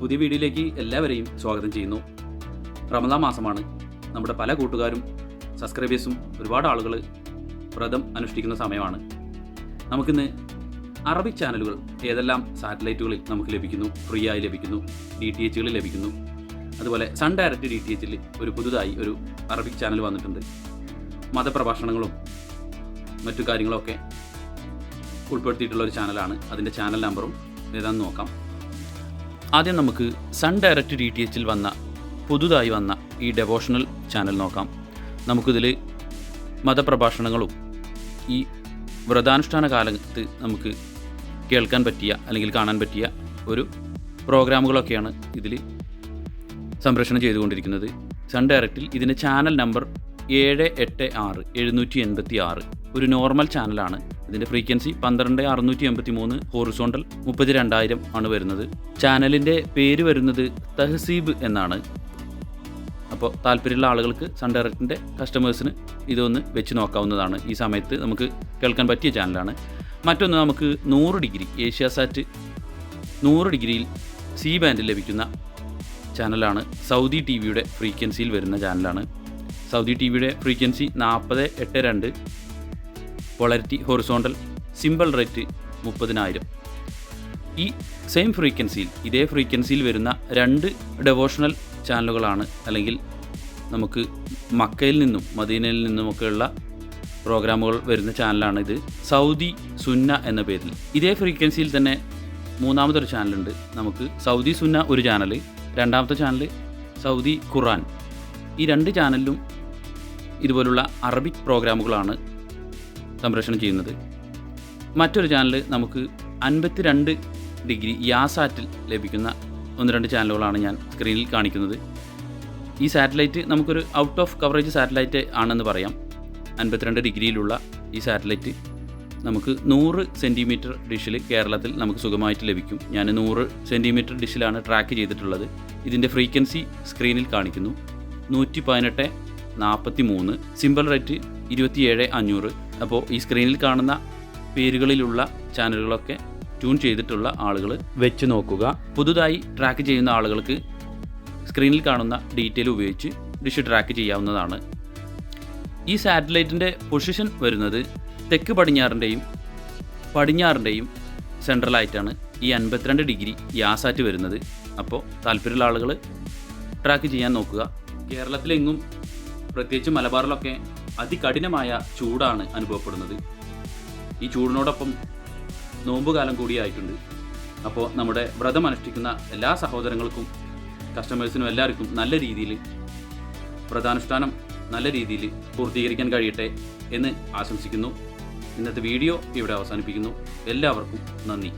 പുതിയ വീഡിയോയിലേക്ക് എല്ലാവരെയും സ്വാഗതം ചെയ്യുന്നു. റമദാൻ മാസമാണ്. നമ്മുടെ പല കൂട്ടുകാരും സബ്സ്ക്രൈബേഴ്സും ഒരുപാട് ആളുകൾ വ്രതം അനുഷ്ഠിക്കുന്ന സമയമാണ്. നമുക്കിന്ന് അറബിക് ചാനലുകൾ ഏതെല്ലാം സാറ്റലൈറ്റുകളിൽ നമുക്ക് ലഭിക്കുന്നു ഫ്രീ ആയി ലഭിക്കുന്നു ഡി ടി എച്ചുകളിൽ ലഭിക്കുന്നു. അതുപോലെ സൺ ഡയറക്റ്റ് ഡി ടി എച്ചിൽ ഒരു പുതുതായി ഒരു അറബിക് ചാനൽ വന്നിട്ടുണ്ട്. മതപ്രഭാഷണങ്ങളും മറ്റു കാര്യങ്ങളൊക്കെ ഉൾപ്പെടുത്തിയിട്ടുള്ള ഒരു ചാനലാണ്. അതിന്റെ ചാനൽ നമ്പറും ഏതാണെന്ന് നോക്കാം. ആദ്യം നമുക്ക് സൺ ഡയറക്റ്റ് ഡി ടി എച്ചിൽ വന്ന പുതുതായി വന്ന ഈ ഡെവോഷണൽ ചാനൽ നോക്കാം. നമുക്കിതിൽ മതപ്രഭാഷണങ്ങളും ഈ വ്രതാനുഷ്ഠാന കാലത്ത് നമുക്ക് കേൾക്കാൻ പറ്റിയ അല്ലെങ്കിൽ കാണാൻ പറ്റിയ ഒരു പ്രോഗ്രാമുകളൊക്കെയാണ് ഇതിൽ സംപ്രേഷണം ചെയ്തുകൊണ്ടിരിക്കുന്നത്. സൺ ഡയറക്റ്റിൽ ഇതിന്റെ ചാനൽ നമ്പർ ഏഴ് എട്ട് ആറ് എഴുന്നൂറ്റി എൺപത്തി ആറ് ഒരു നോർമൽ ചാനലാണ് ഇതിന്റെ ഫ്രീക്വൻസി പന്ത്രണ്ട് അറുന്നൂറ്റി എൺപത്തി മൂന്ന് ഹോറിസോണ്ടൽ മുപ്പത്തി രണ്ടായിരം ആണ് വരുന്നത്. ചാനലിന്റെ പേര് വരുന്നത് തഹസീബ് എന്നാണ്. അപ്പോൾ താല്പര്യമുള്ള ആളുകൾക്ക് സൺ ഡയറക്റ്റിന്റെ കസ്റ്റമേഴ്സിന് ഇതൊന്ന് വെച്ച് നോക്കാവുന്നതാണ്. ഈ സമയത്ത് നമുക്ക് കേൾക്കാൻ പറ്റിയ ചാനലാണ്. മറ്റൊന്ന് നമുക്ക് നൂറ് ഡിഗ്രി ഏഷ്യാസാറ്റ് നൂറ് ഡിഗ്രിയിൽ സി ബാൻഡിൽ ലഭിക്കുന്ന ചാനലാണ്. സൗദി ടി വിയുടെ ഫ്രീക്വൻസിയിൽ വരുന്ന ചാനലാണ്. സൗദി ടി വിയുടെ ഫ്രീക്വൻസി നാൽപ്പത് എട്ട് രണ്ട് പോളാരിറ്റി ഹൊറിസോണ്ടൽ സിമ്പിൾ റേറ്റ് മുപ്പതിനായിരം. ഈ സെയിം ഫ്രീക്വൻസിയിൽ ഇതേ ഫ്രീക്വൻസിയിൽ വരുന്ന രണ്ട് ഡെവോഷണൽ ചാനലുകളാണ് അല്ലെങ്കിൽ നമുക്ക് മക്കയിൽ നിന്നും മദീനയിൽ നിന്നുമൊക്കെയുള്ള പ്രോഗ്രാമുകൾ വരുന്ന ചാനലാണ് ഇത് സൗദി സുന്ന എന്ന പേരിൽ. ഇതേ ഫ്രീക്വൻസിയിൽ തന്നെ മൂന്നാമതൊരു ചാനലുണ്ട് നമുക്ക് സൗദി സുന്ന ഒരു ചാനൽ രണ്ടാമത്തെ ചാനൽ സൗദി ഖുറാൻ ഈ രണ്ട് ചാനലിലും ഇതുപോലുള്ള അറബിക് പ്രോഗ്രാമുകളാണ് സംപ്രേഷണം ചെയ്യുന്നത്. മറ്റൊരു ചാനൽ നമുക്ക് അൻപത്തി രണ്ട് ഡിഗ്രി യാസാറ്റിൽ ലഭിക്കുന്ന ഒന്ന് രണ്ട് ചാനലുകളാണ് ഞാൻ സ്ക്രീനിൽ കാണിക്കുന്നത്. ഈ സാറ്റലൈറ്റ് നമുക്കൊരു ഔട്ട് ഓഫ് കവറേജ് സാറ്റലൈറ്റ് ആണെന്ന് പറയാം. അൻപത്തിരണ്ട് ഡിഗ്രിയിലുള്ള ഈ സാറ്റലൈറ്റ് നമുക്ക് നൂറ് സെന്റിമീറ്റർ ഡിഷിൽ കേരളത്തിൽ നമുക്ക് സുഖമായിട്ട് ലഭിക്കും. ഞാൻ നൂറ് സെന്റിമീറ്റർ ഡിഷിലാണ് ട്രാക്ക് ചെയ്തിട്ടുള്ളത്. ഇതിന്റെ ഫ്രീക്വൻസി സ്ക്രീനിൽ കാണിക്കുന്നു. നൂറ്റി പതിനെട്ട് നാൽപ്പത്തി മൂന്ന് സിമ്പിൾ റേറ്റ് ഇരുപത്തിയേഴ് അഞ്ഞൂറ് അപ്പോൾ ഈ സ്ക്രീനിൽ കാണുന്ന പേരുകളിലുള്ള ചാനലുകളൊക്കെ ട്യൂൺ ചെയ്തിട്ടുള്ള ആളുകൾ വെച്ച് നോക്കുക. പുതുതായി ട്രാക്ക് ചെയ്യുന്ന ആളുകൾക്ക് സ്ക്രീനിൽ കാണുന്ന ഡീറ്റെയിൽ ഉപയോഗിച്ച് ഡിഷ് ട്രാക്ക് ചെയ്യാവുന്നതാണ്. ഈ സാറ്റലൈറ്റിന്റെ പൊസിഷൻ വരുന്നത് തെക്ക് പടിഞ്ഞാറിന്റെയും പടിഞ്ഞാറിന്റെയും സെൻട്രലായിട്ടാണ് ഈ അൻപത്തിരണ്ട് ഡിഗ്രി യാസാറ്റ് വരുന്നത്. അപ്പോൾ താല്പര്യമുള്ള ആളുകൾ ട്രാക്ക് ചെയ്യാൻ നോക്കുക. കേരളത്തിലെങ്ങും പ്രത്യേകിച്ച് മലബാറിലൊക്കെ അതികഠിനമായ ചൂടാണ് അനുഭവപ്പെടുന്നത്. ഈ ചൂടിനോടൊപ്പം നോമ്പുകാലം കൂടിയായിട്ടുണ്ട്. അപ്പോൾ നമ്മുടെ വ്രതം അനുഷ്ഠിക്കുന്ന എല്ലാ സഹോദരങ്ങൾക്കും കസ്റ്റമേഴ്സിനും എല്ലാവർക്കും നല്ല രീതിയിൽ വ്രതാനുഷ്ഠാനം നല്ല രീതിയിൽ പൂർത്തീകരിക്കാൻ കഴിയട്ടെ എന്ന് ആശംസിക്കുന്നു. ഇന്നത്തെ വീഡിയോ ഇവിടെ അവസാനിപ്പിക്കുന്നു. എല്ലാവർക്കും നന്ദി.